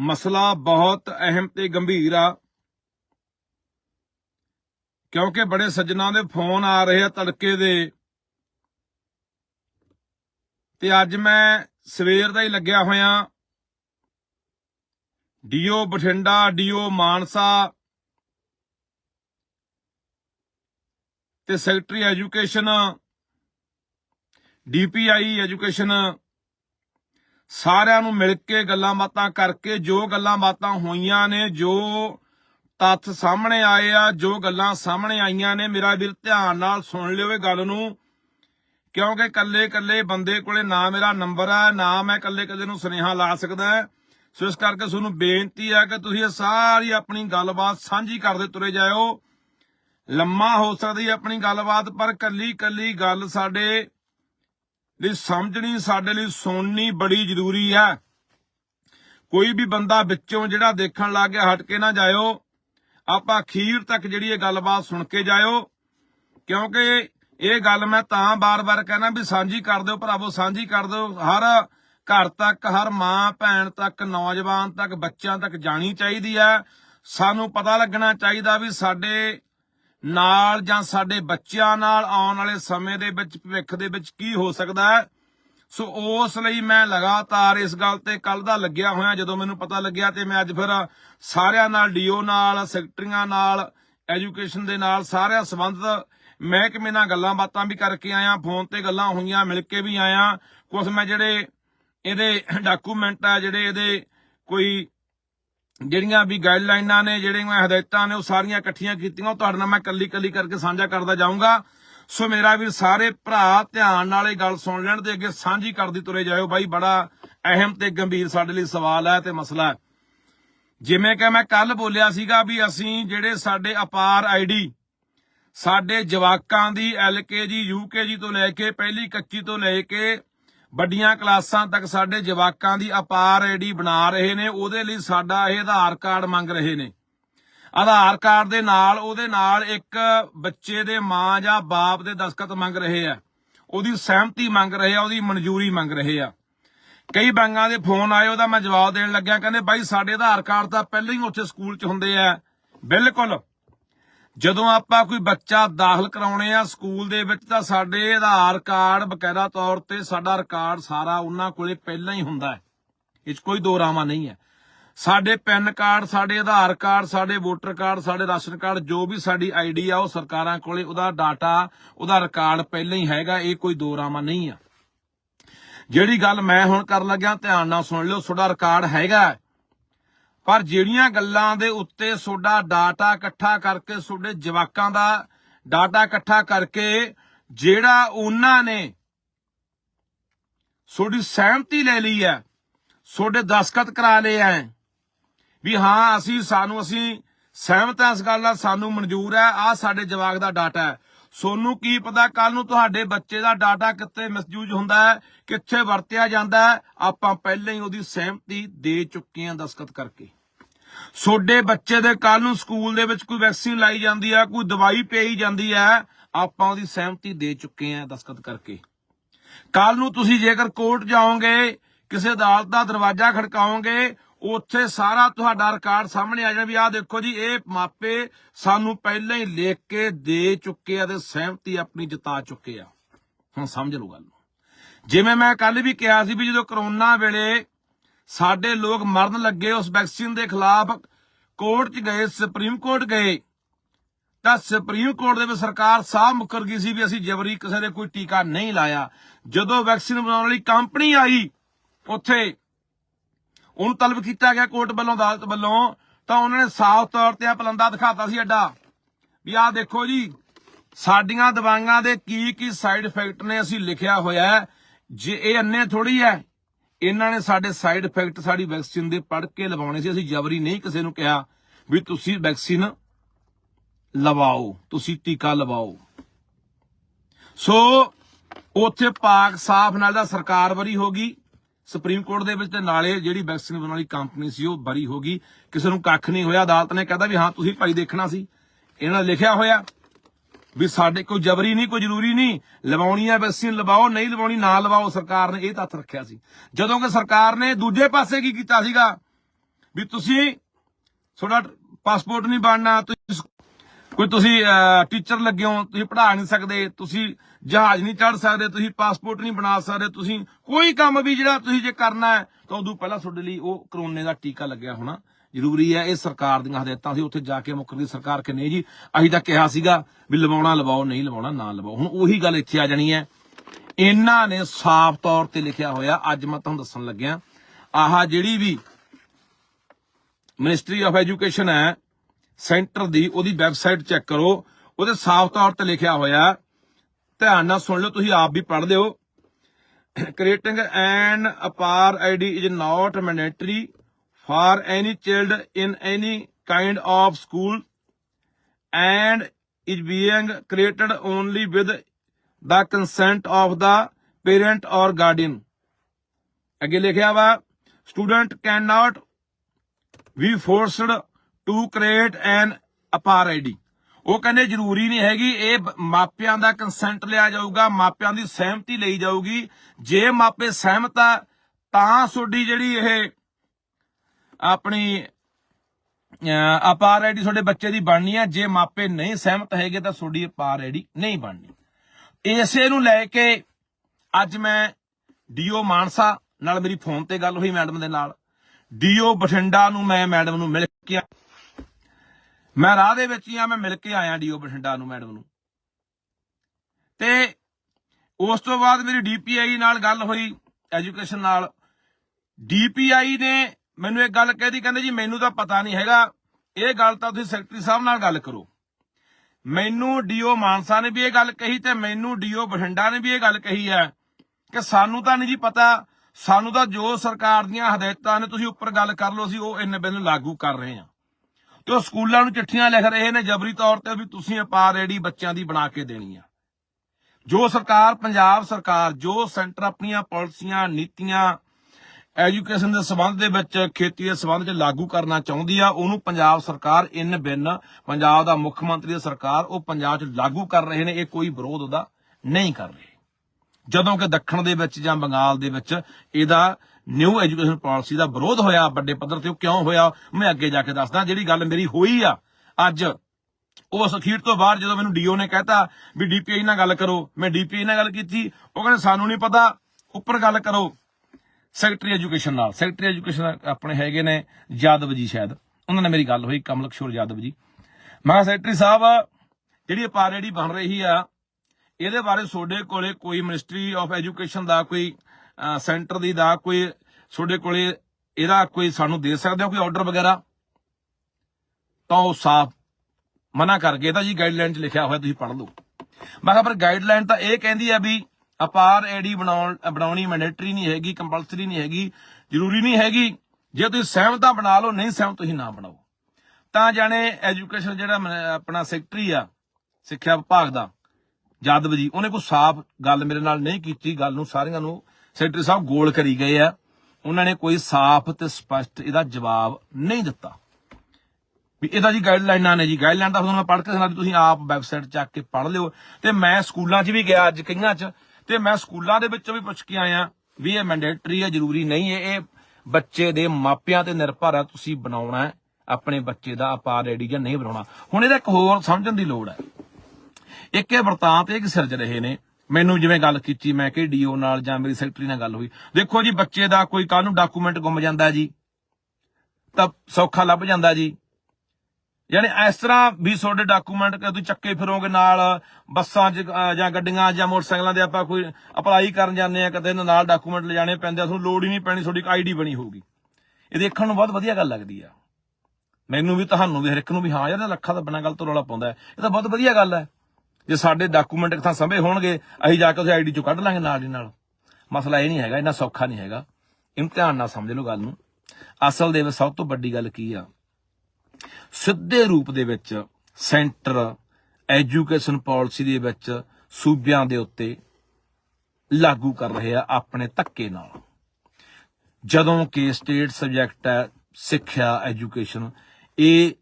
ਮਸਲਾ ਬਹੁਤ ਅਹਿਮ ਤੇ ਗੰਭੀਰ ਆ। ਕਿਉਂਕਿ ਬੜੇ ਸੱਜਣਾ ਦੇ ਫੋਨ ਆ ਰਹੇ ਆ ਤੜਕੇ ਦੇ। ਤੇ ਅੱਜ ਮੈਂ ਸਵੇਰ ਦਾ ਹੀ ਲੱਗਿਆ ਹੋਇਆ। DO Bathinda, DO Mansa. ਤੇ ਸੈਕਟਰੀ ਐਜੂਕੇਸ਼ਨ, ਡੀਪੀਆਈ ਐਜੂਕੇਸ਼ਨ। ਸਾਰਿਆਂ ਨੂੰ ਮਿਲ ਕੇ ਗੱਲਾਂ ਬਾਤਾਂ ਕਰਕੇ ਜੋ ਗੱਲਾਂ ਬਾਤਾਂ ਹੋਈਆਂ ਨੇ, ਜੋ ਤੱਥ ਸਾਹਮਣੇ ਆਏ ਆ, ਜੋ ਗੱਲਾਂ ਸਾਹਮਣੇ ਆਈਆਂ ਨੇ, ਮੇਰਾ ਵੀਰ ਧਿਆਨ ਨਾਲ ਸੁਣ ਲਿਓ ਇਹ ਗੱਲ ਨੂੰ। ਕਿਉਂਕਿ ਕੱਲੇ ਕੱਲੇ ਬੰਦੇ ਕੋਲੇ ਨਾ ਮੇਰਾ ਨੰਬਰ ਆ, ਨਾ ਮੈਂ ਕੱਲੇ ਕੱਲੇ ਨੂੰ ਸੁਨੇਹਾ ਲਾ ਸਕਦਾ। ਸੋ ਇਸ ਕਰਕੇ ਤੁਹਾਨੂੰ ਬੇਨਤੀ ਹੈ ਕਿ ਤੁਸੀਂ ਇਹ ਸਾਰੀ ਆਪਣੀ ਗੱਲਬਾਤ ਸਾਂਝੀ ਕਰਦੇ ਤੁਰੇ ਜਾਇਓ। ਲੰਮਾ ਹੋ ਸਕਦੀ ਆਪਣੀ ਗੱਲਬਾਤ, ਪਰ ਕੱਲੀ ਕੱਲੀ ਗੱਲ ਸਾਡੇ ਲਈ ਸਮਝਣੀ ਸਾਡੇ ਲਈ ਸੁਣਨੀ ਬੜੀ ਜ਼ਰੂਰੀ ਹੈ। ਕੋਈ ਵੀ ਬੰਦਾ ਵਿੱਚੋਂ ਜਿਹੜਾ ਦੇਖਣ ਲੱਗ ਗਿਆ, ਹਟ ਕੇ ਨਾ ਜਾਇਓ। ਆਪਾਂ ਅਖੀਰ ਤੱਕ ਜਿਹੜੀ ਇਹ ਗੱਲਬਾਤ ਸੁਣ ਕੇ ਜਾਇਓ। ਕਿਉਂਕਿ ਇਹ ਗੱਲ ਮੈਂ ਤਾਂ ਬਾਰ-ਬਾਰ ਕਹਿਣਾ ਵੀ ਸਾਂਝੀ ਕਰ ਦਿਓ ਭਰਾਵੋ, ਸਾਂਝੀ ਕਰ ਦਿਓ। ਹਰ ਘਰ ਤੱਕ, ਹਰ ਮਾਂ, ਭੈਣ ਤੱਕ, ਨੌਜਵਾਨ ਤੱਕ, ਬੱਚਿਆਂ ਤੱਕ ਜਾਣੀ ਚਾਹੀਦੀ ਹੈ। ਸਾਨੂੰ ਪਤਾ ਲੱਗਣਾ ਚਾਹੀਦਾ ਵੀ ਸਾਡੇ ਨਾਲ ਜਾਂ ਸਾਡੇ ਬੱਚਿਆਂ ਨਾਲ ਆਉਣ ਵਾਲੇ ਸਮੇਂ ਦੇ ਵਿੱਚ, ਭਵਿੱਖ ਦੇ ਵਿੱਚ ਕੀ ਹੋ ਸਕਦਾ ਹੈ? ਸੋ ਉਸ ਲਈ ਮੈਂ ਲਗਾਤਾਰ ਇਸ ਗੱਲ ਤੇ ਕੱਲ ਦਾ ਲੱਗਿਆ ਹੋਇਆ, ਜਦੋਂ ਮੈਨੂੰ ਪਤਾ ਲੱਗਿਆ ਤੇ ਮੈਂ ਅੱਜ ਫਿਰ ਸਾਰਿਆਂ ਨਾਲ ਡੀਓ ਨਾਲ, ਸੈਕਟਰੀਆਂ ਨਾਲ, ਐਜੂਕੇਸ਼ਨ ਦੇ ਨਾਲ ਸਾਰਿਆਂ ਸੰਬੰਧਿਤ ਮਹਿਕਮੇ ਨਾਲ ਗੱਲਾਂ ਬਾਤਾਂ ਵੀ ਕਰਕੇ ਆਇਆ, ਫੋਨ ਤੇ ਗੱਲਾਂ ਹੋਈਆਂ, ਮਿਲ ਕੇ ਵੀ ਆਇਆ। ਕੁਝ ਮੈਂ ਜਿਹੜੇ ਇਹਦੇ ਡਾਕੂਮੈਂਟ ਆ, ਜਿਹੜੇ ਇਹਦੇ ਕੋਈ ਜਿਹੜੀਆਂ ਵੀ ਗਾਈਡਲਾਈਨਾਂ ਨੇ, ਜਿਹੜੀਆਂ ਹਦਾਇਤਾਂ ਨੇ, ਉਹ ਸਾਰੀਆਂ ਇਕੱਠੀਆਂ ਕੀਤੀਆਂ। ਉਹ ਤੁਹਾਡੇ ਨਾਲ ਮੈਂ ਕੱਲੀ ਕੱਲੀ ਕਰਕੇ ਸਾਂਝਾ ਕਰਦਾ ਜਾਊਂਗਾ। ਸੋ ਮੇਰਾ ਵੀ ਸਾਰੇ ਭਰਾ ਧਿਆਨ ਨਾਲ ਇਹ ਗੱਲ ਸੁਣ ਲੈਣ ਤੇ ਅੱਗੇ ਸਾਂਝੀ ਕਰਦੀ ਤੁਰੇ ਜਾਇਓ। ਬਾਈ, ਬੜਾ ਅਹਿਮ ਤੇ ਗੰਭੀਰ ਸਾਡੇ ਲਈ ਸਵਾਲ ਹੈ ਤੇ ਮਸਲਾ ਹੈ। ਜਿਵੇਂ ਕਿ ਮੈਂ ਕੱਲ ਬੋਲਿਆ ਸੀਗਾ ਵੀ ਅਸੀਂ ਜਿਹੜੇ ਸਾਡੇ ਅਪਾਰ ਆਈਡੀ ਸਾਡੇ ਜਵਾਕਾਂ ਦੀ ਐਲਕੇਜੀ ਯੂਕੇਜੀ ਤੋਂ ਲੈ ਕੇ, ਪਹਿਲੀ ਕੱਚੀ ਤੋਂ ਲੈ ਕੇ ਵੱਡੀਆਂ ਕਲਾਸਾਂ ਤੱਕ ਸਾਡੇ ਜਵਾਕਾਂ ਦੀ ਅਪਾਰ ਆਈਡੀ ਬਣਾ ਰਹੇ ਨੇ, ਉਹਦੇ ਲਈ ਸਾਡਾ ਇਹ ਆਧਾਰ ਕਾਰਡ ਮੰਗ ਰਹੇ ਨੇ। ਆਧਾਰ ਕਾਰਡ ਦੇ ਨਾਲ, ਉਹਦੇ ਨਾਲ ਇੱਕ ਬੱਚੇ ਦੇ ਮਾਂ ਜਾਂ ਬਾਪ ਦੇ ਦਸਖਤ ਮੰਗ ਰਹੇ ਆ। ਉਹਦੀ ਸਹਿਮਤੀ ਮੰਗ ਰਹੇ ਆ, ਉਹਦੀ ਮਨਜ਼ੂਰੀ ਮੰਗ ਰਹੇ ਆ। ਕਈ ਬੰਗਾਂ ਦੇ ਫੋਨ ਆਏ, ਉਹਦਾ ਮੈਂ ਜਵਾਬ ਦੇਣ ਲੱਗਿਆ, ਕਹਿੰਦੇ, ਬਾਈ, ਸਾਡੇ ਆਧਾਰ ਕਾਰਡ ਤਾਂ ਪਹਿਲਾਂ ਹੀ ਉੱਥੇ ਸਕੂਲ 'ਚ ਹੁੰਦੇ ਆ। ਬਿਲਕੁਲ। ਜਦੋਂ ਆਪਾਂ ਕੋਈ ਬੱਚਾ ਦਾਖਲ ਕਰਾਉਣੇ ਆ ਸਕੂਲ ਦੇ ਵਿੱਚ ਤਾਂ ਸਾਡੇ ਆਧਾਰ ਕਾਰਡ ਬਕਾਇਦਾ ਤੌਰ ਤੇ ਸਾਡਾ ਰਿਕਾਰਡ ਸਾਰਾ ਉਹਨਾਂ ਕੋਲੇ ਪਹਿਲਾਂ ਹੀ ਹੁੰਦਾ ਹੈ। ਇਹ 'ਚ ਕੋਈ ਦੋ ਰਾਵਾਂ ਨਹੀਂ ਹੈ। ਸਾਡੇ ਪੈਨ ਕਾਰਡ, ਸਾਡੇ ਆਧਾਰ ਕਾਰਡ, ਸਾਡੇ ਵੋਟਰ ਕਾਰਡ, ਸਾਡੇ ਰਾਸ਼ਨ ਕਾਰਡ, ਜੋ ਵੀ ਸਾਡੀ ਆਈਡੀ ਆ, ਉਹ ਸਰਕਾਰਾਂ ਕੋਲੇ ਉਹਦਾ ਡਾਟਾ, ਉਹਦਾ ਰਿਕਾਰਡ ਪਹਿਲਾਂ ਹੀ ਹੈਗਾ, ਇਹ ਕੋਈ ਦੋ ਰਾਵਾਂ ਨਹੀਂ ਆ। ਜਿਹੜੀ ਗੱਲ ਮੈਂ ਹੁਣ ਕਰਨ ਲੱਗਿਆ, ਧਿਆਨ ਨਾਲ ਸੁਣ ਲਿਓ, ਤੁਹਾਡਾ ਰਿਕਾਰਡ ਹੈਗਾ ਪਰ ਜਿਹੜੀਆਂ ਗੱਲਾਂ ਦੇ ਉੱਤੇ ਤੁਹਾਡਾ ਡਾਟਾ ਇਕੱਠਾ ਕਰਕੇ ਤੁਹਾਡੇ ਜਵਾਕਾਂ ਦਾ ਡਾਟਾ ਇਕੱਠਾ ਕਰਕੇ ਜਿਹੜਾ ਉਹਨਾਂ ਨੇ ਤੁਹਾਡੀ ਸਹਿਮਤੀ ਲੈ ਲਈ ਹੈ ਤੁਹਾਡੇ ਦਸਖਤ ਕਰਾ ਲਏ ਐ ਵੀ ਹਾਂ, ਅਸੀਂ, ਸਾਨੂੰ ਅਸੀਂ ਸਹਿਮਤ ਹਾਂ ਇਸ ਗੱਲ ਨਾਲ, ਸਾਨੂੰ ਮਨਜ਼ੂਰ ਹੈ ਆ ਸਾਡੇ ਜਵਾਕ ਦਾ ਡਾਟਾ ਹੈ। ਸੋਨੂੰ ਕੀ ਪਤਾ ਕੱਲ ਨੂੰ ਤੁਹਾਡੇ ਬੱਚੇ ਦਾ ਡਾਟਾ ਕਿੱਥੇ ਮਿਸਯੂਜ਼ ਹੁੰਦਾ ਹੈ, ਕਿੱਥੇ ਵਰਤਿਆ ਜਾਂਦਾ ਹੈ, ਆਪਾਂ ਪਹਿਲਾਂ ਹੀ ਉਹਦੀ ਸਹਿਮਤੀ ਦੇ ਚੁੱਕੇ ਹਾਂ ਦਸਖਤ ਕਰਕੇ। ਤੁਹਾਡੇ ਬੱਚੇ ਦੇ ਕੱਲ ਨੂੰ ਸਕੂਲ ਦੇ ਵਿੱਚ ਕੋਈ ਵੈਕਸੀਨ ਲਾਈ ਜਾਂਦੀ ਹੈ, ਕੋਈ ਦਵਾਈ ਪਈ ਜਾਂਦੀ ਹੈ, ਆਪਾਂ ਉਹਦੀ ਸਹਿਮਤੀ ਦੇ ਚੁੱਕੇ ਹਾਂ ਦਸਖਤ ਕਰਕੇ। ਕੱਲ ਨੂੰ ਤੁਸੀਂ ਜੇਕਰ ਕੋਰਟ ਜਾਓਗੇ, ਕਿਸੇ ਅਦਾਲਤ ਦਾ ਦਰਵਾਜ਼ਾ ਖੜਕਾਓਗੇ ਉੱਥੇ ਸਾਰਾ ਤੁਹਾਡਾ ਰਿਕਾਰਡ ਸਾਹਮਣੇ ਆ ਜਾਣਾ ਵੀ ਆਹ ਦੇਖੋ ਜੀ, ਇਹ ਮਾਪੇ ਸਾਨੂੰ ਪਹਿਲਾਂ ਹੀ ਲਿਖ ਕੇ ਦੇ ਚੁੱਕੇ ਆ ਤੇ ਸਹਿਮਤੀ ਆਪਣੀ ਜਤਾ ਚੁੱਕੇ ਆ। ਹੁਣ ਸਮਝ ਲਓ ਗੱਲ ਜਿਵੇਂ ਮੈਂ ਕੱਲ ਵੀ ਕਿਹਾ ਸੀ ਵੀ ਜਦੋਂ ਕਰੋਨਾ ਵੇਲੇ ਸਾਡੇ ਲੋਕ ਮਰਨ ਲੱਗੇ ਉਸ ਵੈਕਸੀਨ ਦੇ ਖਿਲਾਫ ਕੋਰਟ 'ਚ ਗਏ ਸੁਪਰੀਮ ਕੋਰਟ ਗਏ, ਤਾਂ ਸੁਪਰੀਮ ਕੋਰਟ ਦੇ ਵਿੱਚ ਸਰਕਾਰ ਸਾਹ ਮੁਕਰ ਗਈ ਸੀ ਵੀ ਅਸੀਂ ਜਬਰੀ ਕਿਸੇ ਦੇ ਕੋਈ ਟੀਕਾ ਨਹੀਂ ਲਾਇਆ। ਜਦੋਂ ਵੈਕਸੀਨ ਬਣਾਉਣ ਵਾਲੀ ਕੰਪਨੀ ਆਈ, ਉੱਥੇ ਉਹਨੂੰ ਤਲਬ ਕੀਤਾ ਗਿਆ ਕੋਰਟ ਵੱਲੋਂ, ਅਦਾਲਤ ਵੱਲੋਂ, ਤਾਂ ਉਹਨਾਂ ਨੇ ਸਾਫ਼ ਤੌਰ ਤੇ ਆ ਪਲੰਦਾ ਦਿਖਾਤਾ ਸੀ ਐਡਾ ਵੀ ਆਹ ਦੇਖੋ ਜੀ, ਸਾਡੀਆਂ ਦਵਾਈਆਂ ਦੇ ਕੀ ਕੀ ਸਾਈਡ ਇਫੈਕਟ ਨੇ ਅਸੀਂ ਲਿਖਿਆ ਹੋਇਆ ਜੇ ਇਹ ਅੰਨੇ ਥੋੜੀ ਹੈ, ਇਹਨਾਂ ਨੇ ਸਾਡੇ ਸਾਈਡ ਇਫੈਕਟ ਸਾਡੀ ਵੈਕਸੀਨ ਦੇ ਪੜ੍ਹ ਕੇ ਲਵਾਉਣੇ ਸੀ। ਅਸੀਂ ਜਬਰੀ ਨਹੀਂ ਕਿਸੇ ਨੂੰ ਕਿਹਾ ਵੀ ਤੁਸੀਂ ਵੈਕਸੀਨ ਲਵਾਓ, ਤੁਸੀਂ ਟੀਕਾ ਲਵਾਓ। ਸੋ, ਉੱਥੇ ਪਾਕ ਸਾਫ਼ ਨਾਲ ਦਾ ਸਰਕਾਰ ਵਰੀ ਹੋ ਗਈ। ਸੁਪਰੀਮ ਕੋਰਟ ਦੇ ਵਿੱਚ ਤੇ ਨਾਲੇ ਜਿਹੜੀ ਵੈਕਸੀਨ ਬਣਾਉਣ ਵਾਲੀ ਕੰਪਨੀ ਸੀ, ਉਹ ਬਰੀ ਹੋ ਗਈ। ਕਿਸੇ ਨੂੰ ਕੱਖ ਨਹੀਂ ਹੋਇਆ। ਅਦਾਲਤ ਨੇ ਕਹਿੰਦਾ ਵੀ ਹਾਂ, ਤੁਸੀਂ ਭਾਈ ਦੇਖਣਾ ਸੀ। ਇਹਨਾਂ ਲਿਖਿਆ ਹੋਇਆ ਵੀ ਸਾਡੇ ਕੋਈ ਜਬਰੀ ਨਹੀਂ, ਕੋਈ ਜ਼ਰੂਰੀ ਨਹੀਂ। ਲਵਾਉਣੀ ਹੈ ਵੈਕਸੀਨ, ਲਵਾਓ, ਨਹੀਂ ਲਵਾਉਣੀ, ਨਾ ਲਵਾਓ, ਸਰਕਾਰ ਨੇ ਇਹ ਤੱਥ ਰੱਖਿਆ ਸੀ। ਜਦੋਂ ਕਿ ਸਰਕਾਰ ਨੇ ਦੂਜੇ ਪਾਸੇ ਕੀ ਕੀਤਾ ਸੀਗਾ? ਵੀ ਤੁਸੀਂ ਤੁਹਾਡਾ ਪਾਸਪੋਰਟ ਨਹੀਂ ਬਣਨਾ, ਤੁਸੀਂ ਕੋਈ ਤੁਸੀਂ ਟੀਚਰ ਲੱਗੇ ਹੋ, ਤੁਸੀਂ ਪੜ੍ਹਾ ਨਹੀਂ ਸਕਦੇ, ਤੁਸੀਂ ਜਹਾਜ਼ ਨਹੀਂ ਚੜ੍ਹ ਸਕਦੇ, ਤੁਸੀਂ ਪਾਸਪੋਰਟ ਨਹੀਂ ਬਣਾ ਸਕਦੇ, ਤੁਸੀਂ ਕੋਈ ਕੰਮ ਵੀ ਜਿਹੜਾ ਤੁਸੀਂ ਜੇ ਕਰਨਾ ਹੈ, ਤਾਂ ਉਦੋਂ ਪਹਿਲਾਂ ਤੁਹਾਡੇ ਲਈ ਉਹ ਕਰੋਨੇ ਦਾ ਟੀਕਾ ਲੱਗਿਆ ਹੋਣਾ ਜ਼ਰੂਰੀ ਹੈ, ਇਹ ਸਰਕਾਰ ਦੀਆਂ ਹਦਾਇਤਾਂ ਸੀ, ਉੱਥੇ ਜਾ ਕੇ ਮੁੱਖ ਗਈ ਸਰਕਾਰ ਕਿ ਨਹੀਂ ਜੀ, ਅਸੀਂ ਤਾਂ ਕਿਹਾ ਸੀਗਾ ਵੀ ਲਵਾਉਣਾ ਲਵਾਓ, ਨਹੀਂ ਲਵਾਉਣਾ ਨਾ ਲਵਾਓ, ਹੁਣ ਉਹੀ ਗੱਲ ਇੱਥੇ ਆ ਜਾਣੀ ਹੈ। ਇਹਨਾਂ ਨੇ ਸਾਫ਼ ਤੌਰ ਤੇ ਲਿਖਿਆ ਹੋਇਆ, ਅੱਜ ਮੈਂ ਤੁਹਾਨੂੰ ਦੱਸਣ ਲੱਗਿਆ, ਆਹ ਜਿਹੜੀ ਵੀ ਮਿਨਿਸਟਰੀ ਆਫ ਐਜੂਕੇਸ਼ਨ ਹੈ ਸੈਂਟਰ ਦੀ ਉਹਦੀ ਵੈਬਸਾਈਟ ਚੈੱਕ ਕਰੋ ਉਹਦੇ ਸਾਫ਼ ਤੌਰ ਤੇ ਲਿਖਿਆ ਹੋਇਆ ਧਿਆਨ ਨਾਲ ਸੁਣ ਲਓ ਤੁਸੀਂ ਆਪ ਵੀ ਪੜ੍ਹ ਲਿਓ creating an apar id is not mandatory for any child in any kind of school and is being created only with the consent of the parent or guardian ਅੱਗੇ ਲਿਖਿਆ ਵਾ student cannot be forced to create an APAAR ID ਉਹ ਕਹਿੰਦੇ ਜ਼ਰੂਰੀ ਨਹੀਂ ਹੈਗੀ, ਇਹ ਮਾਪਿਆਂ ਦਾ ਕੰਸੈਂਟ ਲਿਆ ਜਾਊਗਾ, ਮਾਪਿਆਂ ਦੀ ਸਹਿਮਤੀ ਲਈ ਜਾਊਗੀ। ਜੇ ਮਾਪੇ ਸਹਿਮਤ ਆ, ਤਾਂ ਤੁਹਾਡੀ ਜਿਹੜੀ ਇਹ ਆਪਣੀ ਅਪਾਰ ਆਈਡੀ ਤੁਹਾਡੇ ਬੱਚੇ ਦੀ ਬਣਨੀ ਹੈ ਜੇ ਮਾਪੇ ਨਹੀਂ ਸਹਿਮਤ ਹੈਗੇ, ਤਾਂ ਤੁਹਾਡੀ ਅਪਾਰ ਆਈਡੀ ਨਹੀਂ ਬਣਨੀ। ਇਸੇ ਨੂੰ ਲੈ ਕੇ ਅੱਜ ਮੈਂ ਡੀਓ ਮਾਨਸਾ ਨਾਲ ਮੇਰੀ ਫੋਨ ਤੇ ਗੱਲ ਹੋਈ ਮੈਡਮ ਦੇ ਨਾਲ। ਡੀਓ ਬਠਿੰਡਾ ਨੂੰ ਮੈਂ ਮੈਡਮ ਨੂੰ ਮਿਲ ਕੇ ਮੈਂ ਰਾਹ ਦੇ ਵਿੱਚ ਹੀ ਆ, ਮੈਂ ਮਿਲ ਕੇ ਆਇਆ ਡੀਓ ਬਠਿੰਡਾ ਨੂੰ, ਮੈਡਮ ਨੂੰ। ਤੇ ਉਸ ਤੋਂ ਬਾਅਦ ਮੇਰੀ ਡੀਪੀਆਈ ਨਾਲ ਗੱਲ ਹੋਈ, ਐਜੂਕੇਸ਼ਨ ਨਾਲ। ਡੀਪੀਆਈ ਨੇ ਮੈਨੂੰ ਇੱਕ ਗੱਲ ਕਹਿਦੀ ਕਹਿੰਦੇ ਜੀ ਮੈਨੂੰ ਤਾਂ ਪਤਾ ਨਹੀਂ ਹੈਗਾ, ਇਹ ਗੱਲ ਤਾਂ ਤੁਸੀਂ ਸੈਕਟਰੀ ਸਾਹਿਬ ਨਾਲ ਗੱਲ ਕਰੋ। ਮੈਨੂੰ ਡੀਓ ਮਾਨਸਾ ਨੇ ਵੀ ਇਹ ਗੱਲ ਕਹੀ ਤੇ ਮੈਨੂੰ ਡੀਓ ਬਠਿੰਡਾ ਨੇ ਵੀ ਇਹ ਗੱਲ ਕਹੀ ਹੈ ਕਿ ਸਾਨੂੰ ਤਾਂ ਨਹੀਂ ਜੀ ਪਤਾ, ਸਾਨੂੰ ਤਾਂ ਜੋ ਸਰਕਾਰ ਦੀਆਂ ਹਦਾਇਤਾਂ ਨੇ, ਤੁਸੀਂ ਉੱਪਰ ਗੱਲ ਕਰ ਲਓ, ਅਸੀਂ ਉਹ ਇੰਨੇ ਬਿੱਲ ਲਾਗੂ ਕਰ ਰਹੇ ਹਾਂ। ਤੇ ਉਹ ਸਕੂਲਾਂ ਨੂੰ ਚਿੱਠੀਆਂ ਲਿਖ ਰਹੇ ਨੇ ਜਬਰੀ ਤੌਰ ਤੇ ਵੀ ਤੁਸੀਂ ਅਪਾਰ ਰੈਡੀ ਬੱਚਿਆਂ ਦੀ ਬਣਾ ਕੇ ਦੇਣੀ ਆ। ਜੋ ਸਰਕਾਰ, ਪੰਜਾਬ ਸਰਕਾਰ, ਜੋ ਸੈਂਟਰ ਆਪਣੀਆਂ ਪਾਲਿਸੀਆਂ, ਨੀਤੀਆਂ, ਐਜੂਕੇਸ਼ਨ ਦੇ ਸਬੰਧ ਦੇ ਵਿੱਚ, ਖੇਤੀ ਦੇ ਸਬੰਧ 'ਚ ਲਾਗੂ ਕਰਨਾ ਚਾਹੁੰਦੀ ਆ, ਉਹਨੂੰ ਪੰਜਾਬ ਸਰਕਾਰ ਇਨ ਬਿਨ, ਪੰਜਾਬ ਦਾ ਮੁੱਖ ਮੰਤਰੀ ਦੀ ਸਰਕਾਰ, ਉਹ ਪੰਜਾਬ 'ਚ ਲਾਗੂ ਕਰ ਰਹੇ ਨੇ, ਇਹ ਕੋਈ ਵਿਰੋਧ ਉਹਦਾ ਨਹੀਂ ਕਰ ਰਹੇ। ਜਦੋਂ ਕਿ ਦੱਖਣ ਦੇ ਵਿੱਚ ਜਾਂ ਬੰਗਾਲ ਦੇ ਵਿੱਚ ਇਹਦਾ ਨਿਊ ਐਜੂਕੇਸ਼ਨ ਪਾਲਿਸੀ ਦਾ ਵਿਰੋਧ ਹੋਇਆ, ਵੱਡੇ ਪੱਧਰ ਤੇ ਉਹ ਕਿਉਂ ਹੋਇਆ, ਮੈਂ ਅੱਗੇ ਜਾ ਕੇ ਦੱਸਦਾ, ਜਿਹੜੀ ਗੱਲ ਮੇਰੀ ਹੋਈ ਆ, ਅੱਜ ਉਸ ਅਖੀਰ ਤੋਂ ਬਾਅਦ ਜਦੋਂ ਮੈਨੂੰ ਡੀਓ ਨੇ ਕਹਿਤਾ ਵੀ ਡੀਪੀਆਈ ਨਾਲ ਗੱਲ ਕਰੋ, ਮੈਂ ਡੀਪੀਆਈ ਨਾਲ ਗੱਲ ਕੀਤੀ, ਉਹ ਕਹਿੰਦੇ ਸਾਨੂੰ ਨਹੀਂ ਪਤਾ, ਉੱਪਰ ਗੱਲ ਕਰੋ ਸੈਕਟਰੀ ਐਜੂਕੇਸ਼ਨ ਨਾਲ ਸੈਕਟਰੀ ਐਜੂਕੇਸ਼ਨ ਆਪਣੇ ਹੈਗੇ ਨੇ ਯਾਦਵ ਜੀ ਸ਼ਾਇਦ, ਉਹਨਾਂ ਨਾਲ ਮੇਰੀ ਗੱਲ ਹੋਈ ਕਮਲ ਕਿਸ਼ੋਰ ਯਾਦਵ ਜੀ। ਮੈਂ ਕਿਹਾ ਸੈਕਟਰੀ ਸਾਹਿਬ, ਜਿਹੜੀ ਅਪਾਰੇਡੀ ਬਣ ਰਹੀ ਆ, ਇਹਦੇ ਬਾਰੇ ਤੁਹਾਡੇ ਕੋਲੇ ਕੋਈ ਮਿਨਿਸਟਰੀ ਆਫ ਐਜੂਕੇਸ਼ਨ ਦਾ ਕੋਈ ਸੈਂਟਰ ਦੀ ਦਾ ਕੋਈ, ਤੁਹਾਡੇ ਕੋਲੇ ਇਹਦਾ ਕੋਈ ਸਾਨੂੰ ਦੇ ਸਕਦੇ ਹੋ ਕੋਈ ਆਰਡਰ ਵਗੈਰਾ? ਤਾਂ ਉਹ ਸਾਫ਼ ਮਨਾ ਕਰ ਤਾਂ ਜੀ ਗਾਈਡਲਾਈਨ 'ਚ ਲਿਖਿਆ ਹੋਇਆ ਤੁਸੀਂ ਪੜ੍ਹ ਲਓ। ਮੈਂ ਕਿਹਾ, ਪਰ ਗਾਈਡਲਾਈਨ ਤਾਂ ਇਹ ਕਹਿੰਦੀ ਆ ਵੀ ਅਪਾਰ ਐਡੀ ਬਣਾਉਣ, ਬਣਾਉਣੀ ਮੈਂਡੇਟਰੀ ਨਹੀਂ ਹੈਗੀ ਕੰਪਲਸਰੀ ਨਹੀਂ ਹੈਗੀ, ਜ਼ਰੂਰੀ ਨਹੀਂ ਹੈਗੀ। ਜੇ ਤੁਸੀਂ ਸਹਿਮਤਾ ਬਣਾ ਲਓ, ਨਹੀਂ ਸਹਿਮਤ ਤੁਸੀਂ ਨਾ ਬਣਾਓ। ਤਾਂ ਜਾਣੇ ਐਜੂਕੇਸ਼ਨ ਜਿਹੜਾ ਆਪਣਾ ਸੈਕਟਰੀ ਆ, ਸਿੱਖਿਆ ਵਿਭਾਗ ਦਾ, ਜਾਦਵ ਜੀ, ਉਹਨੇ ਕੋਈ ਸਾਫ਼ ਗੱਲ ਮੇਰੇ ਨਾਲ ਨਹੀਂ ਕੀਤੀ, ਗੱਲ ਨੂੰ ਸਾਰਿਆਂ ਨੂੰ ਸੈਕਟਰੀ ਸਾਹਿਬ ਗੋਲ ਕਰੀ ਗਏ ਆ। ਉਹਨਾਂ ਨੇ ਕੋਈ ਸਾਫ਼ ਤੇ ਸਪਸ਼ਟ ਇਹਦਾ ਜਵਾਬ ਨਹੀਂ ਦਿੱਤਾ। ਵੀ ਇਹਦਾ ਜੀ ਗਾਈਡਲਾਈਨਾਂ ਨੇ ਜੀ। ਗਾਈਡਲਾਈਨ ਤਾਂ ਤੁਹਾਨੂੰ ਮੈਂ ਪੜ੍ਹ ਕੇ ਸੁਣਾ ਦਿੱਤੀ, ਤੁਸੀਂ ਆਪ ਵੈਬਸਾਈਟ ਚੱਕ ਕੇ ਪੜ੍ਹ ਲਿਓ। ਤੇ ਮੈਂ ਸਕੂਲਾਂ 'ਚ ਵੀ ਗਿਆ ਅੱਜ ਕਈਆਂ 'ਚ। ਤੇ ਮੈਂ ਸਕੂਲਾਂ ਦੇ ਵਿੱਚੋਂ ਵੀ ਪੁੱਛ ਕੇ ਆਇਆ ਵੀ ਇਹ ਮੈਂਡੇਟਰੀ ਹੈ ਜ਼ਰੂਰੀ ਨਹੀਂ ਹੈ। ਇਹ ਬੱਚੇ ਦੇ ਮਾਪਿਆਂ ਤੇ ਨਿਰਭਰ ਹੈ ਤੁਸੀਂ ਬਣਾਉਣਾ ਆਪਣੇ ਬੱਚੇ ਦਾ ਅਪਾਰ ਰੈਡੀ ਜਾਂ ਨਹੀਂ ਬਣਾਉਣਾ। ਹੁਣ ਇਹਦਾ ਇੱਕ ਹੋਰ ਸਮਝਣ ਦੀ ਲੋੜ ਹੈ। ਇੱਕ ਇਹ ਵਰਤਾਂਤ ਇਹ ਕਿ ਸਿਰਜ ਰਹੇ ਨੇ। ਮੈਨੂੰ ਜਿਵੇਂ ਗੱਲ ਕੀਤੀ, ਮੈਂ ਕਿ ਡੀਓ ਨਾਲ ਜਾਂ ਮੇਰੀ ਸੈਕਟਰੀ ਨਾਲ ਗੱਲ ਹੋਈ। ਦੇਖੋ ਜੀ, ਬੱਚੇ ਦਾ ਕੋਈ ਕੱਲ ਨੂੰ ਡਾਕੂਮੈਂਟ ਗੁੰਮ ਜਾਂਦਾ ਜੀ, ਤਾਂ ਸੌਖਾ ਲੱਭ ਜਾਂਦਾ ਜੀ। ਯਾਨੀ ਇਸ ਤਰ੍ਹਾਂ ਵੀ ਤੁਹਾਡੇ ਡਾਕੂਮੈਂਟ ਕਿ ਤੁਸੀਂ ਚੱਕੇ ਫਿਰੋਗੇ ਨਾਲ, ਬੱਸਾਂ 'ਚ ਜਾਂ ਗੱਡੀਆਂ ਜਾਂ ਮੋਟਰਸਾਈਕਲਾਂ ਦੇ ਆਪਾਂ ਕੋਈ ਅਪਲਾਈ ਕਰਨ ਜਾਂਦੇ ਆ ਕਦੇ ਨਾਲ ਡਾਕੂਮੈਂਟ ਲਿਜਾਣੇ ਪੈਂਦੇ ਆ, ਤੁਹਾਨੂੰ ਲੋੜ ਹੀ ਨਹੀਂ ਪੈਣੀ, ਤੁਹਾਡੀ ਆਈਡੀ ਬਣੀ ਹੋਊਗੀ। ਇਹ ਦੇਖਣ ਨੂੰ ਬਹੁਤ ਵਧੀਆ ਗੱਲ ਲੱਗਦੀ ਆ। ਮੈਨੂੰ ਵੀ, ਤੁਹਾਨੂੰ ਵੀ, ਹਰ ਇੱਕ ਨੂੰ ਵੀ, ਹਾਂ ਯਾਰ ਲੱਖਾਂ ਦਾ ਬਿਨਾਂ ਗੱਲ ਤੋਂ ਰੌਲਾ ਪਾਉਂਦਾ ਇਹ ਤਾਂ ਬਹੁਤ ਵਧੀਆ ਗੱਲ ਹੈ। ਜੇ ਸਾਡੇ ਡਾਕੂਮੈਂਟ ਕਿਥਾਂ ਸੰਭੇ ਹੋਣਗੇ, ਅਸੀਂ ਜਾ ਕੇ ਉਸ ਆਈਡੀ ਚੋਂ ਕੱਢ ਲਾਂਗੇ ਨਾਲ ਦੀ ਨਾਲ। ਮਸਲਾ ਇਹ ਨਹੀਂ ਹੈਗਾ, ਇੰਨਾ ਸੌਖਾ ਨਹੀਂ ਹੈਗਾ। ਇਮਤਿਹਾਨ ਨਾਲ ਸਮਝ ਲਓ ਗੱਲ ਨੂੰ। ਅਸਲ ਦੇ ਵਿੱਚ ਸਭ ਤੋਂ ਵੱਡੀ ਗੱਲ ਕੀ ਆ? ਸਿੱਧੇ ਰੂਪ ਦੇ ਵਿੱਚ ਸੈਂਟਰ, ਐਜੂਕੇਸ਼ਨ ਪਾਲਿਸੀ ਦੇ ਵਿੱਚ ਸੂਬਿਆਂ ਦੇ ਉੱਤੇ ਲਾਗੂ ਕਰ ਰਹੇ ਆ ਆਪਣੇ ਧੱਕੇ ਨਾਲ। ਜਦੋਂ ਕਿ ਸਟੇਟ ਸਬਜੈਕਟ ਹੈ, ਸਿੱਖਿਆ ਐਜੂਕੇਸ਼ਨ ਇਹ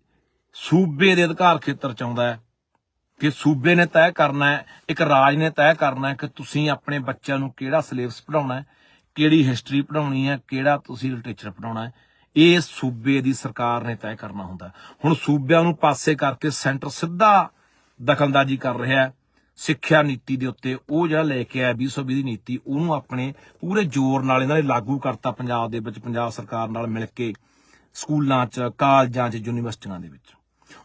ਸੂਬੇ ਦੇ ਅਧਿਕਾਰ ਖੇਤਰ ਚ ਆਉਂਦਾ ਹੈ। ਕਿ ਸੂਬੇ ਨੇ ਤੈਅ ਕਰਨਾ ਹੈ, ਇੱਕ ਰਾਜ ਨੇ ਤੈਅ ਕਰਨਾ ਹੈ ਕਿ ਤੁਸੀਂ ਆਪਣੇ ਬੱਚਿਆਂ ਨੂੰ ਕਿਹੜਾ ਸਿਲੇਬਸ ਪੜਾਉਣਾ ਹੈ, ਕਿਹੜੀ ਹਿਸਟਰੀ ਪੜਾਉਣੀ ਹੈ, ਕਿਹੜਾ ਤੁਸੀਂ ਲਿਟਰੇਚਰ ਪੜਾਉਣਾ ਹੈ, ਇਹ ਸੂਬੇ ਦੀ ਸਰਕਾਰ ਨੇ ਤੈਅ ਕਰਨਾ ਹੁੰਦਾ ਹੁਣ ਸੂਬਿਆਂ ਨੂੰ ਪਾਸੇ ਕਰਕੇ ਸੈਂਟਰ ਸਿੱਧਾ ਦਖਲਅੰਦਾਜ਼ੀ ਕਰ ਰਿਹਾ ਹੈ, ਸਿੱਖਿਆ ਨੀਤੀ ਦੇ ਉੱਤੇ ਉਹ ਜਿਹੜਾ ਲੈ ਕੇ ਆਇਆ 2020 ਦੀ ਨੀਤੀ, ਉਹਨੂੰ ਆਪਣੇ ਪੂਰੇ ਜ਼ੋਰ ਨਾਲ ਇਹਨਾਂ ਨੇ ਲਾਗੂ ਕਰਤਾ ਪੰਜਾਬ ਦੇ ਵਿੱਚ, ਪੰਜਾਬ ਸਰਕਾਰ ਨਾਲ ਮਿਲ ਕੇ, ਸਕੂਲਾਂ 'ਚ, ਕਾਲਜਾਂ 'ਚ, ਯੂਨੀਵਰਸਿਟੀਆਂ ਦੇ ਵਿੱਚ।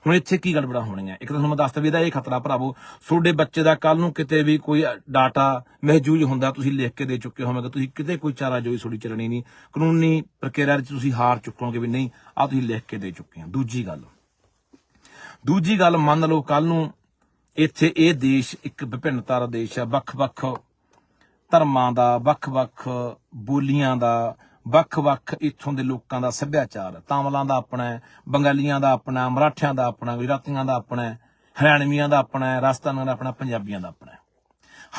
ਹੁਣ ਇੱਥੇ ਕੀ ਗੜਬੜਾ ਹੋਣੀਆਂ ਇੱਕ ਤਾਂ ਤੁਹਾਨੂੰ ਮੈਂ ਦੱਸਦਾ ਵੀ ਇਹਦਾ ਇਹ ਖਤਰਾ ਭਰਾਵੋ, ਤੁਹਾਡੇ ਬੱਚੇ ਦਾ ਕੱਲ ਨੂੰ ਕਿਤੇ ਵੀ ਕੋਈ ਡਾਟਾ ਮਹਿਜੂਜ ਹੁੰਦਾ, ਤੁਸੀਂ ਲਿਖ ਕੇ ਦੇ ਚੁੱਕੇ ਹੋਵੋਗੇ, ਤੁਸੀਂ ਕਿਤੇ ਕੋਈ ਚਾਰਾ ਜੋਈ ਤੁਹਾਡੀ ਚੱਲਣੀ ਨਹੀਂ। ਕਾਨੂੰਨੀ ਪ੍ਰਕਿਰਿਆ 'ਚ ਤੁਸੀਂ ਹਾਰ ਚੁੱਕੋਗੇ ਵੀ ਨਹੀਂ ਆ ਤੁਸੀਂ ਲਿਖ ਕੇ ਦੇ ਚੁੱਕੇ ਹੋ ਦੂਜੀ ਗੱਲ ਦੂਜੀ ਗੱਲ ਮੰਨ ਲਓ ਕੱਲ ਨੂੰ ਇੱਥੇ ਇਹ ਦੇਸ਼ ਇੱਕ ਵਿਭਿੰਨਤਾ ਦਾ ਦੇਸ਼ ਹੈ, ਵੱਖ-ਵੱਖ ਧਰਮਾਂ ਦਾ, ਵੱਖ-ਵੱਖ ਬੋਲੀਆਂ ਦਾ ਵੱਖ-ਵੱਖ ਇੱਥੋਂ ਦੇ ਲੋਕਾਂ ਦਾ ਸੱਭਿਆਚਾਰ ਹੈ। ਤਾਮਲਾਂ ਦਾ ਆਪਣਾ ਬੰਗਾਲੀਆਂ ਦਾ ਆਪਣਾ ਮਰਾਠਿਆਂ ਦਾ ਆਪਣਾ ਗੁਜਰਾਤੀਆਂ ਦਾ ਆਪਣਾ ਹੈ, ਹਰਿਆਣਵੀਆਂ ਦਾ ਆਪਣਾ ਰਾਜਸਥਾਨੀਆਂ ਦਾ ਆਪਣਾ ਪੰਜਾਬੀਆਂ ਦਾ ਆਪਣਾ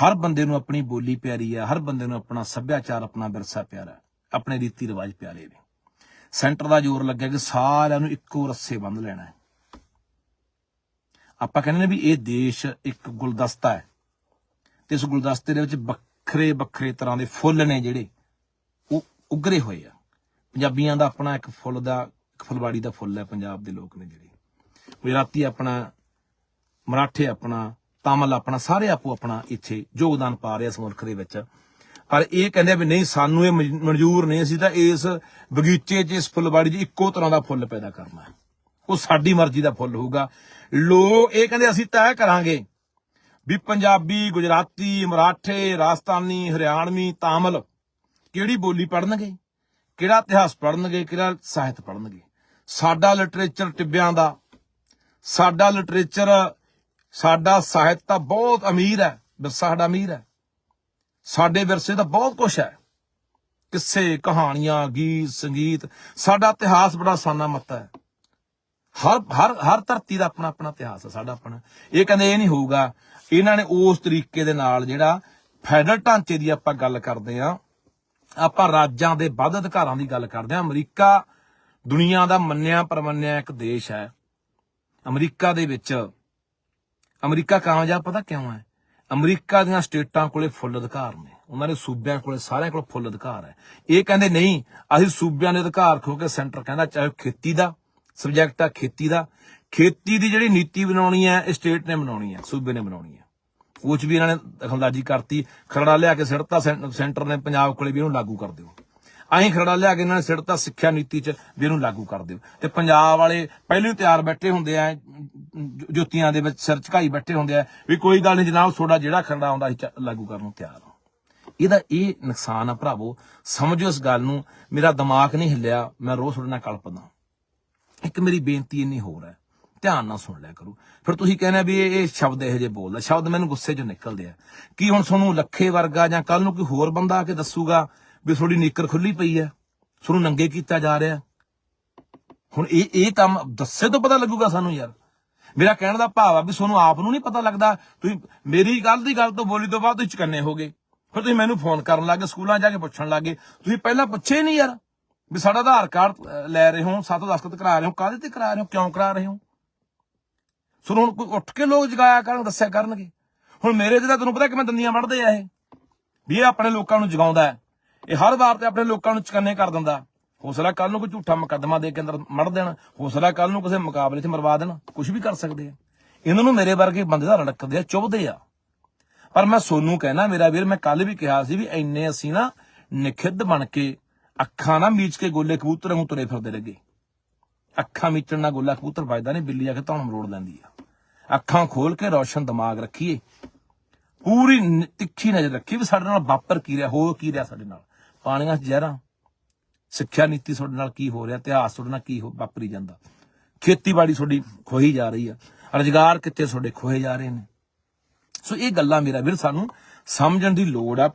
ਹਰ ਬੰਦੇ ਨੂੰ ਆਪਣੀ ਬੋਲੀ ਪਿਆਰੀ ਹੈ ਹਰ ਬੰਦੇ ਨੂੰ ਆਪਣਾ ਸੱਭਿਆਚਾਰ ਆਪਣਾ ਵਿਰਸਾ ਪਿਆਰਾ ਆਪਣੇ ਰੀਤੀ ਰਿਵਾਜ ਪਿਆਰੇ ਨੇ। ਸੈਂਟਰ ਦਾ ਜ਼ੋਰ ਲੱਗਿਆ ਕਿ ਸਾਰਿਆਂ ਨੂੰ ਇੱਕੋ ਰੱਸੇ ਬੰਨ ਲੈਣਾ ਹੈ। ਆਪਾਂ ਕਹਿੰਦੇ ਨੇ ਵੀ ਇਹ ਦੇਸ਼ ਇੱਕ ਗੁਲਦਸਤਾ ਹੈ ਤੇ ਇਸ ਗੁਲਦਸਤੇ ਦੇ ਵਿੱਚ ਵੱਖਰੇ ਵੱਖਰੇ ਤਰ੍ਹਾਂ ਦੇ ਫੁੱਲ ਨੇ ਜਿਹੜੇ। ਉਗਰੇ ਹੋਏ ਆ। ਪੰਜਾਬੀਆਂ ਦਾ ਆਪਣਾ ਇੱਕ ਫੁੱਲ ਦਾ, ਇੱਕ ਫੁਲਵਾੜੀ ਦਾ ਫੁੱਲ ਹੈ ਪੰਜਾਬ ਦੇ ਲੋਕ ਨੇ ਜਿਹੜੇ। ਗੁਜਰਾਤੀ ਆਪਣਾ, ਮਰਾਠੇ ਆਪਣਾ, ਤਾਮਲ ਆਪਣਾ, ਸਾਰੇ ਆਪੋ ਆਪਣਾ ਇੱਥੇ ਯੋਗਦਾਨ ਪਾ ਰਹੇ ਇਸ ਮੁਲਕ ਦੇ ਵਿੱਚ। ਪਰ ਇਹ ਕਹਿੰਦੇ ਵੀ ਨਹੀਂ, ਸਾਨੂੰ ਇਹ ਮਨ- ਮਨਜ਼ੂਰ ਨਹੀਂ, ਅਸੀਂ ਤਾਂ ਇਸ ਬਗੀਚੇ 'ਚ, ਇਸ ਫੁੱਲਵਾੜੀ 'ਚ ਇੱਕੋ ਤਰ੍ਹਾਂ ਦਾ ਫੁੱਲ ਪੈਦਾ ਕਰਨਾ ਹੈ। ਉਹ ਸਾਡੀ ਮਰਜ਼ੀ ਦਾ ਫੁੱਲ ਹੋਊਗਾ। ਲੋਕ ਇਹ ਕਹਿੰਦੇ ਅਸੀਂ ਤੈਅ ਕਰਾਂਗੇ ਵੀ ਪੰਜਾਬੀ, ਗੁਜਰਾਤੀ, ਮਰਾਠੇ, ਰਾਜਸਥਾਨੀ, ਹਰਿਆਣਵੀ, ਤਾਮਿਲ ਕਿਹੜੀ ਬੋਲੀ ਪੜਨਗੇ ਕਿਹੜਾ ਇਤਿਹਾਸ ਪੜਨਗੇ ਕਿਹੜਾ ਸਾਹਿਤ ਪੜਨਗੇ ਸਾਡਾ ਲਿਟਰੇਚਰ ਟਿੱਬਿਆਂ ਦਾ। ਸਾਡਾ ਲਿਟਰੇਚਰ ਸਾਡਾ ਸਾਹਿਤ ਤਾਂ ਬਹੁਤ ਅਮੀਰ ਹੈ। ਵਿਰਸਾ ਸਾਡਾ ਅਮੀਰ ਹੈ। ਸਾਡੇ ਵਿਰਸੇ ਦਾ ਬਹੁਤ ਕੁਝ ਹੈ। ਕਿੱਸੇ, ਕਹਾਣੀਆਂ, ਗੀਤ, ਸੰਗੀਤ, ਸਾਡਾ ਇਤਿਹਾਸ ਬੜਾ ਸਾਨਾ ਮੱਤਾ ਹੈ। ਹਰ ਹਰ ਹਰ ਧਰਤੀ ਦਾ ਆਪਣਾ ਆਪਣਾ ਇਤਿਹਾਸ ਹੈ, ਸਾਡਾ ਆਪਣਾ। ਇਹ ਕਹਿੰਦੇ ਇਹ ਨਹੀਂ ਹੋਊਗਾ। ਇਹਨਾਂ ਨੇ ਉਸ ਤਰੀਕੇ ਦੇ ਨਾਲ ਜਿਹੜਾ ਫੈਡਰਲ ਢਾਂਚੇ ਦੀ ਆਪਾਂ ਗੱਲ ਕਰਦੇ ਆ ਆਪਾਂ ਰਾਜਾਂ ਦੇ ਵੱਧ ਅਧਿਕਾਰਾਂ ਦੀ ਗੱਲ ਕਰਦੇ ਹਾਂ। ਅਮਰੀਕਾ ਦੁਨੀਆ ਦਾ ਮੰਨਿਆ ਪਰਮੰਨਿਆ ਇੱਕ ਦੇਸ਼ ਹੈ। ਅਮਰੀਕਾ ਦੇ ਵਿੱਚ ਅਮਰੀਕਾ ਕਾਮਯਾਬ ਪਤਾ ਕਿਉਂ ਹੈ? ਅਮਰੀਕਾ ਦੀਆਂ ਸਟੇਟਾਂ ਕੋਲੇ ਫੁੱਲ ਅਧਿਕਾਰ ਨੇ। ਉਹਨਾਂ ਦੇ ਸੂਬਿਆਂ ਕੋਲੇ ਸਾਰਿਆਂ ਕੋਲ ਫੁੱਲ ਅਧਿਕਾਰ ਹੈ। ਇਹ ਕਹਿੰਦੇ ਨਹੀਂ, ਅਸੀਂ ਸੂਬਿਆਂ ਦੇ ਅਧਿਕਾਰ ਖੋ ਕੇ ਸੈਂਟਰ ਕਹਿੰਦਾ, ਚਾਹੇ ਉਹ ਖੇਤੀ ਦਾ ਸਬਜੈਕਟ ਆ, ਖੇਤੀ ਦਾ। ਖੇਤੀ ਦੀ ਜਿਹੜੀ ਨੀਤੀ ਬਣਾਉਣੀ ਹੈ, ਇਹ ਸਟੇਟ ਨੇ ਬਣਾਉਣੀ ਹੈ, ਸੂਬੇ ਨੇ ਬਣਾਉਣੀ ਹੈ। ਉਹ ਵੀ ਇਹਨਾਂ ਨੇ ਦਖਲਅੰਦਾਜ਼ੀ ਕਰਤੀ, ਖਰੜਾ ਲਿਆ ਕੇ ਸਿੜਤਾ ਸੈਂ- ਸੈਂਟਰ ਨੇ ਪੰਜਾਬ ਕੋਲੇ ਵੀ ਇਹਨੂੰ ਲਾਗੂ ਕਰ ਦਿਓ। ਅਸੀਂ ਖਰੜਾ ਲਿਆ ਕੇ ਇਹਨਾਂ ਨੇ ਸਿੱਟਤਾ ਸਿੱਖਿਆ ਨੀਤੀ 'ਚ ਵੀ ਇਹਨੂੰ ਲਾਗੂ ਕਰ ਦਿਓ। ਤੇ ਪੰਜਾਬ ਵਾਲੇ ਪਹਿਲਾਂ ਤਿਆਰ ਬੈਠੇ ਹੁੰਦੇ ਆ, ਜ- ਜੁੱਤੀਆਂ ਦੇ ਵਿੱਚ ਸਿਰ ਝੁਕਾਈ ਬੈਠੇ ਹੁੰਦੇ ਆ, ਵੀ ਕੋਈ ਗੱਲ ਨਹੀਂ ਜਨਾਬ ਤੁਹਾਡਾ ਜਿਹੜਾ ਖਰੜਾ ਆਉਂਦਾ ਅਸੀਂ ਚ- ਲਾਗੂ ਕਰਨ ਨੂੰ ਤਿਆਰ ਹਾਂ। ਇਹਦਾ ਇਹ ਨੁਕਸਾਨ ਆ ਭਰਾਵੋ, ਸਮਝੋ ਇਸ ਗੱਲ ਨੂੰ, ਮੇਰਾ ਦਿਮਾਗ ਨਹੀਂ ਹਿੱਲਿਆ, ਮੈਂ ਰੋਜ਼ ਤੁਹਾਡੇ ਨਾਲ ਕਲਪਦਾ ਇੱਕ ਮੇਰੀ ਬੇਨਤੀ ਇੰਨੀ ਹੋਰ ਹੈ ਧਿਆਨ ਨਾਲ ਸੁਣ ਲਿਆ ਕਰੋ। ਫਿਰ ਤੁਸੀਂ ਕਹਿੰਦੇ ਵੀ ਇਹ ਸ਼ਬਦ ਇਹੋ ਜਿਹੇ ਬੋਲਦਾ। ਸ਼ਬਦ ਮੈਨੂੰ ਗੁੱਸੇ 'ਚੋਂ ਨਿਕਲਦੇ ਆ। ਕੀ ਹੁਣ ਤੁਹਾਨੂੰ ਲੱਖੇ ਵਰਗਾ ਜਾਂ ਕੱਲ ਨੂੰ ਕੋਈ ਹੋਰ ਬੰਦਾ ਆ ਕੇ ਦੱਸੂਗਾ ਵੀ ਤੁਹਾਡੀ ਨੀਕਰ ਖੁੱਲੀ ਪਈ ਹੈ ਤੁਹਾਨੂੰ ਨੰਗੇ ਕੀਤਾ ਜਾ ਰਿਹਾ? ਹੁਣ ਇਹ ਇਹ ਕੰਮ ਦੱਸੇ ਤੋਂ ਪਤਾ ਲੱਗੂਗਾ ਸਾਨੂੰ ਯਾਰ। ਮੇਰਾ ਕਹਿਣ ਦਾ ਭਾਵ ਆ ਵੀ ਤੁਹਾਨੂੰ ਆਪ ਨੂੰ ਨਹੀਂ ਪਤਾ ਲੱਗਦਾ। ਤੁਸੀਂ ਮੇਰੀ ਗੱਲ ਦੀ ਗੱਲ ਤੋਂ ਬੋਲੀ ਤੋਂ ਬਾਅਦ ਤੁਸੀਂ ਚਕੰਨੇ ਹੋਗੇ। ਫਿਰ ਤੁਸੀਂ ਮੈਨੂੰ ਫੋਨ ਕਰਨ ਲੱਗੇ ਸਕੂਲਾਂ ਜਾ ਕੇ ਪੁੱਛਣ ਲੱਗੇ ਤੁਸੀਂ ਪਹਿਲਾਂ ਪੁੱਛੇ ਨਹੀਂ ਯਾਰ ਵੀ ਸਾਡਾ ਆਧਾਰ ਕਾਰਡ ਲੈ ਰਹੇ ਹੋ, ਸਾਤੋਂ ਦਸਤਖਤ ਕਰਾ ਰਹੇ ਹੋ। ਕਾਹਦੇ ਤੇ ਕਰਾ ਰਹੇ ਹੋ? ਕਿਉਂ ਕਰਾ ਰਹੇ ਹੋ? ਸੁਣੋ, ਹੁਣ ਕੋਈ ਉੱਠ ਕੇ ਲੋਕ ਜਗਾਇਆ ਕਰਨ, ਦੱਸਿਆ ਕਰਨਗੇ। ਹੁਣ ਮੇਰੇ ਜਿਹਦਾ ਤੈਨੂੰ ਪਤਾ ਕਿ ਮੈਂ ਦੰਦੀਆਂ ਵੜਦੇ ਆ ਇਹ। ਵੀ ਇਹ ਆਪਣੇ ਲੋਕਾਂ ਨੂੰ ਜਗਾਉਂਦਾ ਹੈ। ਇਹ ਹਰ ਵਾਰ ਤੇ ਆਪਣੇ ਲੋਕਾਂ ਨੂੰ ਚਕੰਨੇ ਕਰ ਦਿੰਦਾ। ਹੌਸਲਾ ਕੱਲ ਨੂੰ ਕੋਈ ਝੂਠਾ ਮੁਕੱਦਮਾ ਦੇ ਕੇ ਅੰਦਰ ਮੜ ਦੇਣ। ਹੌਸਲਾ ਕੱਲ ਨੂੰ ਕਿਸੇ ਮੁਕਾਬਲੇ 'ਚ ਮਰਵਾ ਦੇਣ। ਕੁਝ ਵੀ ਕਰ ਸਕਦੇ ਆ। ਇਹਨਾਂ ਨੂੰ ਮੇਰੇ ਵਰਗੇ ਬੰਦੇ ਦਾ ਰੜਕਦੇ ਆ, ਚੁੱਭਦੇ ਆ। ਪਰ ਮੈਂ ਸੋਨੂੰ ਕਹਿਣਾ ਮੇਰਾ ਵੀਰ, ਮੈਂ ਕੱਲ ਵੀ ਕਿਹਾ ਸੀ ਵੀ ਇੰਨੇ ਅਸੀਂ ਨਾ ਨਿਖਿੱਧ ਬਣ ਕੇ ਅੱਖਾਂ ਨਾ ਮੀਚ ਕੇ ਗੋਲੇ ਕਬੂਤਰ ਨੂੰ ਤੁਰੇ ਫਿਰਦੇ ਲੱਗੇ। ਅੱਖਾਂ ਮੀਚਣ ਨਾਲ ਗੋਲਾ ਕਬੂਤਰ ਵੱਜਦਾ ਨਹੀਂ ਬਿੱਲੀ ਆ ਕੇ ਧੌਣ ਮਰੋੜ ਲੈਂਦੀ ਆ। ਅੱਖਾਂ ਖੋਲ ਕੇ ਰੌਸ਼ਨ ਦਿਮਾਗ ਰੱਖੀਏ। ਪੂਰੀ ਤਿੱਖੀ ਨਜ਼ਰ ਰੱਖੀ ਵੀ ਸਾਡੇ ਨਾਲ ਵਾਪਰ ਕੀ ਰਿਹਾ ਹੋ ਕੀ ਰਿਹਾ ਸਾਡੇ ਨਾਲ। ਪਾਣੀਆਂ 'ਚ ਜ਼ਹਿਰਾਂ। ਸਿੱਖਿਆ ਨੀਤੀ ਤੁਹਾਡੇ ਨਾਲ ਕੀ ਹੋ ਰਿਹਾ, ਇਤਿਹਾਸ ਤੁਹਾਡੇ ਨਾਲ ਕੀ ਹੋ, ਵਾਪਰੀ ਜਾਂਦਾ। ਖੇਤੀਬਾੜੀ ਤੁਹਾਡੀ ਖੋਹੀ ਜਾ ਰਹੀ ਆ। ਰੁਜ਼ਗਾਰ ਕਿੱਥੇ ਤੁਹਾਡੇ ਖੋਹੇ ਜਾ ਰਹੇ ਨੇ। ਸੋ ਇਹ ਗੱਲਾਂ ਮੇਰਾ ਵੀਰ, ਸਾਨੂੰ ਸਮਝਣ ਦੀ ਲੋੜ ਆ।